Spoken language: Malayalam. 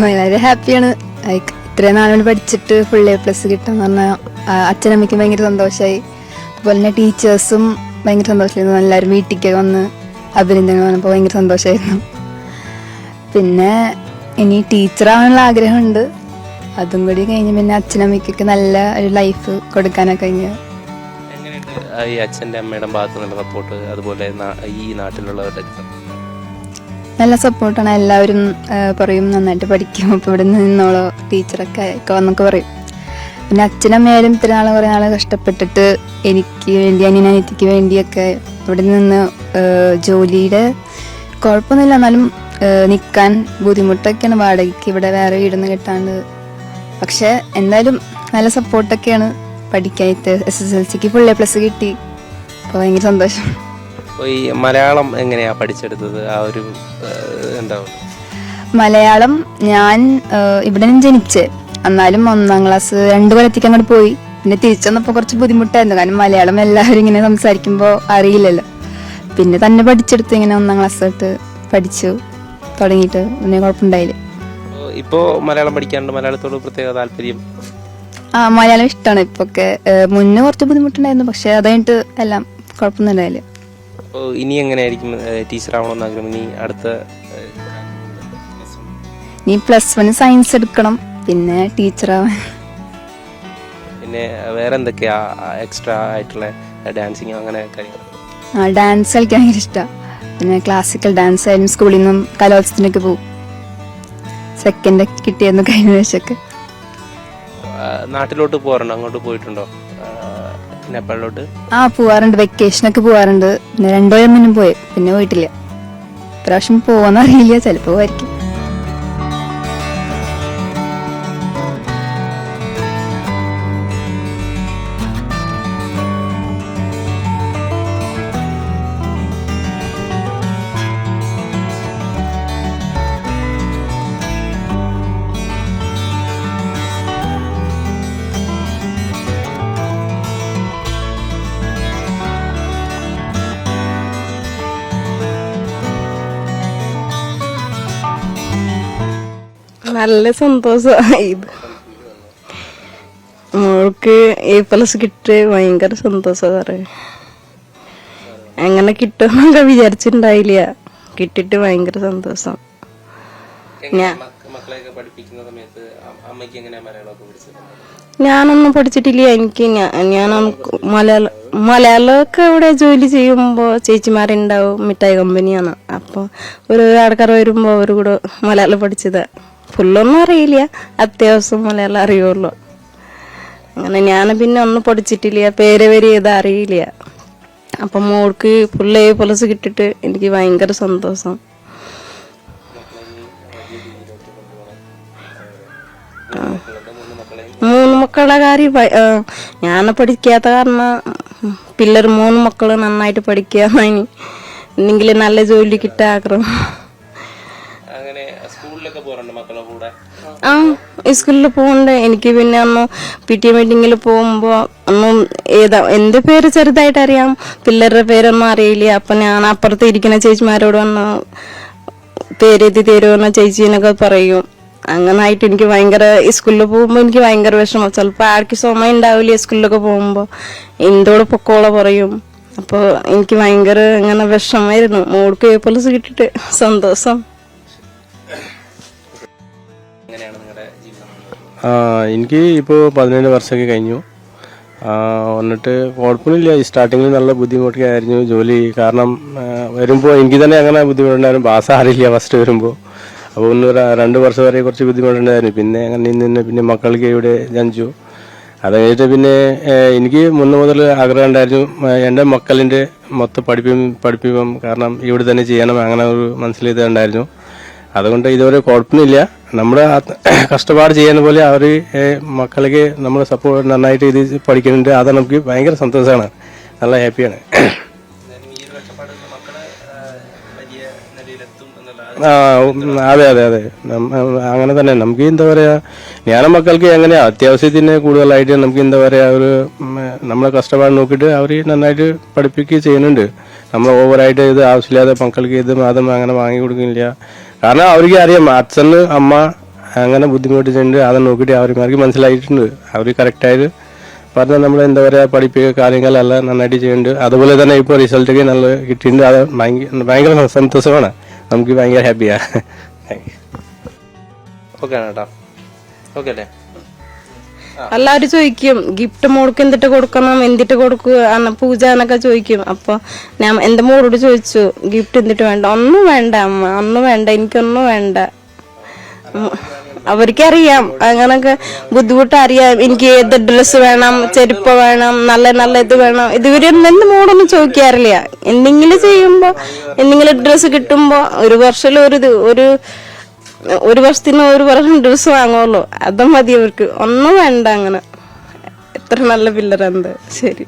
വളരെ ഹാപ്പിയാണ് ലൈക്ക് ഇത്രയും നാളുകൾ പഠിച്ചിട്ട് ഫുൾ എ പ്ലസ് കിട്ടാന്ന് പറഞ്ഞാൽ അച്ഛനമ്മയ്ക്കും ഭയങ്കര സന്തോഷമായി അതുപോലെ തന്നെ ടീച്ചേഴ്സും ഭയങ്കര സന്തോഷമായിരുന്നു എല്ലാവരും വീട്ടിലേക്ക് വന്ന് അഭിനന്ദനങ്ങൾ വന്നപ്പോൾ ഭയങ്കര സന്തോഷമായിരുന്നു പിന്നെ ഇനി ടീച്ചറാവാനുള്ള ആഗ്രഹമുണ്ട്. അതും കൂടി കഴിഞ്ഞ് പിന്നെ അച്ഛനമ്മയ്ക്കൊക്കെ നല്ല ഒരു ലൈഫ് കൊടുക്കാനൊക്കെ കഴിഞ്ഞു ഈ അച്ഛന്റെ അമ്മയുടെ ഭാഗത്തുനിന്നുള്ള സപ്പോർട്ട് അതുപോലെ ഈ നാട്ടിലുള്ളവരുടെ? നല്ല സപ്പോർട്ടാണ്. എല്ലാവരും പറയും നന്നായിട്ട് പഠിക്കും. അപ്പോൾ ഇവിടെ നിന്നോളോ ടീച്ചറൊക്കെ ഒക്കെ എന്നൊക്കെ പറയും. പിന്നെ അച്ഛനമ്മയായാലും ഇത്ര നാൾ കുറേ നാൾ കഷ്ടപ്പെട്ടിട്ട് എനിക്ക് വേണ്ടി അനിയനനിയത്തിക്ക് വേണ്ടിയൊക്കെ ഇവിടെ നിന്ന് ജോലിയുടെ കുഴപ്പമൊന്നുമില്ല. എന്നാലും നിൽക്കാൻ ബുദ്ധിമുട്ടൊക്കെയാണ് വാടകയ്ക്ക് ഇവിടെ വേറെ വീടൊന്നും കിട്ടാണ്ട്. പക്ഷേ എന്തായാലും നല്ല സപ്പോർട്ടൊക്കെയാണ് പഠിക്കാനായിട്ട്. എസ് എസ് എൽ സിക്ക് ഫുൾ എ പ്ലസ് കിട്ടി. അപ്പോൾ ഭയങ്കര സന്തോഷം. അപ്പോൾ ഈ മലയാളം എങ്ങനെയാ പഠിച്ചെടുത്തത്? ആ ഒരു എന്താ? മലയാളം ഞാൻ ഇവിടെ നിന്ന് ജനിച്ച്. എന്നാലും ഒന്നാം ക്ലാസ് രണ്ടു കൊല്ലത്തേക്ക് അങ്ങോട്ട് പോയി. പിന്നെ തിരിച്ചു വന്നപ്പോൾ കുറച്ച് ബുദ്ധിമുട്ടായിരുന്നു. കാരണം മലയാളം എല്ലാവരും ഇങ്ങനെ സംസാരിക്കുമ്പോൾ അറിയില്ലല്ലോ. പിന്നെ തന്നെ പഠിച്ചെടുത്ത് ഇങ്ങനെ ഒന്നാം ക്ലാസ് തൊട്ട് പഠിച്ചു തുടങ്ങിയിട്ട് പിന്നെ കുഴപ്പമുണ്ടായില്ല. ഇപ്പോൾ മലയാളം പഠിക്കാണ്ട് മലയാളത്തോട് പ്രത്യേക താല്പര്യം? ആ മലയാളം ഇഷ്ടമാണ് ഇപ്പൊ ഒക്കെ മുന്നേ കുറച്ച് ബുദ്ധിമുട്ടുണ്ടായിരുന്നു. പക്ഷെ അതായിട്ട് എല്ലാം കുഴപ്പമൊന്നും ഉണ്ടായില്ല. ഇനി എങ്ങനെയായിരിക്കും ടീച്ചർ ആവണമെന്ന് ആഗ്രഹം ഇനി അടുത്ത നീ പ്ലസ് വൺ സയൻസ് എടുക്കണം. പിന്നെ ടീച്ചർ ആവാൻ. പിന്നെ വേറെ എന്തൊക്കെയാ എക്സ്ട്രാ ആയിട്ടുള്ള ഡാൻസിങ് അങ്ങനെ കാര്യങ്ങൾ ആ ഡാൻസ് കളിക്കാൻ ഭയങ്കര ഇഷ്ടമാണ് പിന്നെ ക്ലാസിക്കൽ ഡാൻസ് ആയാലും സ്കൂളിൽ നിന്നും കലോത്സവത്തിനൊക്കെ പോകും സെക്കൻഡ് ഒക്കെ കിട്ടിയായിരുന്നു കഴിഞ്ഞ പ്രാവശ്യമൊക്കെ. നാട്ടിലോട്ട് പോകാറുണ്ടോ അങ്ങോട്ട് പോയിട്ടുണ്ടോ? നേപ്പാളിലോട്ട്? ആ പോവാറുണ്ട്. വെക്കേഷൻ ഒക്കെ പോവാറുണ്ട് രണ്ടോ കൊല്ലം മുന്നും പോയി. പിന്നെ പോയിട്ടില്ല. പ്രാവശ്യം പോവാന്ന് അറിയില്ല ചിലപ്പോ പോവായിരിക്കും. നല്ല സന്തോഷമായി മോൾക്ക് എ പ്ലസ് കിട്ട് ഭയങ്കര സന്തോഷം സാറേ. അങ്ങനെ കിട്ടുമെന്നൊക്കെ വിചാരിച്ചിട്ടുണ്ടായില്ല. കിട്ടിട്ട് ഭയങ്കര സന്തോഷം. ഞാൻ ഞാനൊന്നും പഠിച്ചിട്ടില്ല. എനിക്ക് ഞാൻ മലയാള മലയാളം മലയാളമൊക്കെ ഇവിടെ ജോലി ചെയ്യുമ്പോൾ ചേച്ചിമാരുണ്ടാവും. മിഠായി കമ്പനിയാണ്. അപ്പോൾ ഓരോ ആൾക്കാർ വരുമ്പോൾ അവർ കൂടെ മലയാളം പഠിച്ചത്. ഫുള്ളൊന്നും അറിയില്ല. അത്യാവശ്യം മലയാളം അറിയുള്ളൂ. അങ്ങനെ ഞാൻ പിന്നെ ഒന്നും പഠിച്ചിട്ടില്ല. പേര് വരെ ഏതാ അറിയില്ല. അപ്പം മോൾക്ക് ഫുള്ള് എ പ്ലസ് കിട്ടിയിട്ട് എനിക്ക് ഭയങ്കര സന്തോഷം. മൂന്ന് മക്കളുടെ കാര്യം ഞാൻ പഠിക്കാത്ത കാരണം പിള്ളേർ മൂന്ന് മക്കൾ നന്നായിട്ട് പഠിക്കാന്നായി എന്തെങ്കിലും നല്ല ജോലി കിട്ടാൻ ആഗ്രഹം. സ്കൂളിലൊക്കെ പോകാറുണ്ട് മക്കളുടെ കൂടെ? ആ സ്കൂളിൽ പോകുന്നുണ്ട് എനിക്ക് പിന്നെ അന്ന് പി ടി എ മീറ്റിങ്ങിൽ പോകുമ്പോൾ ഒന്നും ഏതാ എന്റെ പേര് ചെറുതായിട്ട് അറിയാം. പിള്ളേരുടെ പേരൊന്നും അറിയില്ല. അപ്പം ഞാൻ അപ്പുറത്ത് ഇരിക്കുന്ന ചേച്ചിമാരോട് വന്ന് പേരെഴുതി തരുമെന്ന ചേച്ചീനൊക്കെ പറയും. അങ്ങനായിട്ട് എനിക്ക് ഭയങ്കര സ്കൂളിൽ പോകുമ്പോൾ എനിക്ക് ഭയങ്കര വിഷമം. ചിലപ്പോൾ ആൾക്ക് സമയം ഉണ്ടാവില്ല സ്കൂളിലൊക്കെ പോകുമ്പോൾ എന്തോട് പൊക്കോളെ പറയും. അപ്പോൾ എനിക്ക് ഭയങ്കര അങ്ങനെ വിഷമായിരുന്നു മോൾക്ക് എ പ്ലസ് കിട്ടിയിട്ട് സന്തോഷം. എങ്ങനെയാണ് നിങ്ങളുടെ ജീവിതം? എനിക്ക് ഇപ്പോൾ പതിനേഴ് വർഷമൊക്കെ കഴിഞ്ഞു. വന്നിട്ട് കുഴപ്പമില്ല സ്റ്റാർട്ടിങ്ങിൽ നല്ല ബുദ്ധിമുട്ടൊക്കെ ആയിരുന്നു ജോലി. കാരണം വരുമ്പോൾ എനിക്ക് തന്നെ അങ്ങനെ ബുദ്ധിമുട്ടുണ്ടായിരുന്നു. ഭാഷ അറിയില്ല ഫസ്റ്റ് വരുമ്പോൾ അപ്പോൾ ഒന്ന് രണ്ട് വർഷം വരെ കുറച്ച് ബുദ്ധിമുട്ടുണ്ടായിരുന്നു. പിന്നെ അങ്ങനെ നിന്ന് പിന്നെ മക്കൾക്ക് ഇവിടെ ജനിച്ചു. അത് കഴിഞ്ഞിട്ട് പിന്നെ എനിക്ക് മുന്ന് മുതൽ ആഗ്രഹം ഉണ്ടായിരുന്നു എന്റെ മക്കളിന്റെ മൊത്തം പഠിപ്പും പഠിപ്പിക്കും കാരണം ഇവിടെ തന്നെ ചെയ്യണം. അങ്ങനെ ഒരു മനസ്സിലിതുണ്ടായിരുന്നു. അതുകൊണ്ട് ഇതുവരെ കുഴപ്പമൊന്നുമില്ല. നമ്മുടെ കഷ്ടപ്പാട് ചെയ്യുന്ന പോലെ അവർ മക്കൾക്ക് നമ്മൾ സപ്പോർട്ട് നന്നായിട്ട് ഇത് പഠിക്കുന്നുണ്ട്. അത് നമുക്ക് ഭയങ്കര സന്തോഷമാണ്. നല്ല ഹാപ്പിയാണ്. ആ, അതെ അതെ അതെ. അങ്ങനെ തന്നെ. നമുക്ക് എന്താ പറയാ ഞാനും മക്കൾക്ക് എങ്ങനെയാ അത്യാവശ്യത്തിന് കൂടുതലായിട്ട് നമുക്ക് എന്താ പറയാ ഒരു നമ്മളെ കഷ്ടപ്പാട് നോക്കിയിട്ട് അവർ നന്നായിട്ട് പഠിപ്പിക്കുകയും ചെയ്യുന്നുണ്ട്. നമ്മൾ ഓവറായിട്ട് ഇത് ആവശ്യമില്ലാതെ മക്കൾക്ക് ഇത് മാത്രം അങ്ങനെ വാങ്ങി കൊടുക്കുന്നില്ല. കാരണം അവർക്ക് അറിയാം അച്ഛന് അമ്മ അങ്ങനെ ബുദ്ധിമുട്ടിച്ചിട്ടുണ്ട്. അത് നോക്കിയിട്ട് അവർക്ക് മനസ്സിലായിട്ടുണ്ട്. അവർ കറക്റ്റായിട്ട് പറഞ്ഞാൽ നമ്മൾ എന്താ പറയുക പഠിപ്പിക്കുക കാര്യങ്ങളെല്ലാം നന്നായിട്ട് ചെയ്യുന്നുണ്ട്. അതുപോലെ തന്നെ ഇപ്പോൾ റിസൾട്ടൊക്കെ നല്ല കിട്ടിയിട്ടുണ്ട്. അത് ഭയങ്കര സന്തോഷമാണ്. നമുക്ക് ഭയങ്കര ഹാപ്പിയാണ് ഓക്കെ ആണ് കേട്ടോ ഓക്കെ അല്ലേ? എല്ലാവരും ചോദിക്കും ഗിഫ്റ്റ് മോൾക്ക് എന്തിട്ട് കൊടുക്കണം? എന്തിട്ട് കൊടുക്കുക പൂജ എന്നൊക്കെ ചോദിക്കും. അപ്പൊ ഞാൻ എന്റെ മോളോട് ചോദിച്ചു ഗിഫ്റ്റ് എന്തിട്ട് വേണ്ട? ഒന്നും വേണ്ട അമ്മ. ഒന്നും വേണ്ട. എനിക്കൊന്നും വേണ്ട. അവർക്കറിയാം. അങ്ങനൊക്കെ ബുദ്ധിമുട്ട് അറിയാം എനിക്ക് ഏത് ഡ്രസ്സ് വേണം? ചെരുപ്പ് വേണം? നല്ല നല്ല ഇത് വേണം. ഇതുവരെ എന്റെ മോളൊന്നും ചോദിക്കാറില്ല. എന്തെങ്കിലും ചെയ്യുമ്പോ എന്തെങ്കിലും ഡ്രസ്സ് കിട്ടുമ്പോ ഒരു വർഷത്തിൽ ഒരു ഒരു ഒരു വർഷത്തിന് ഒരു വർഷം ഡ്രസ്സ് വാങ്ങുമല്ലോ അത് മതി അവർക്ക് ഒന്നും വേണ്ട അങ്ങനെ. എത്ര നല്ല പിള്ളേരെന്ത് ശരി.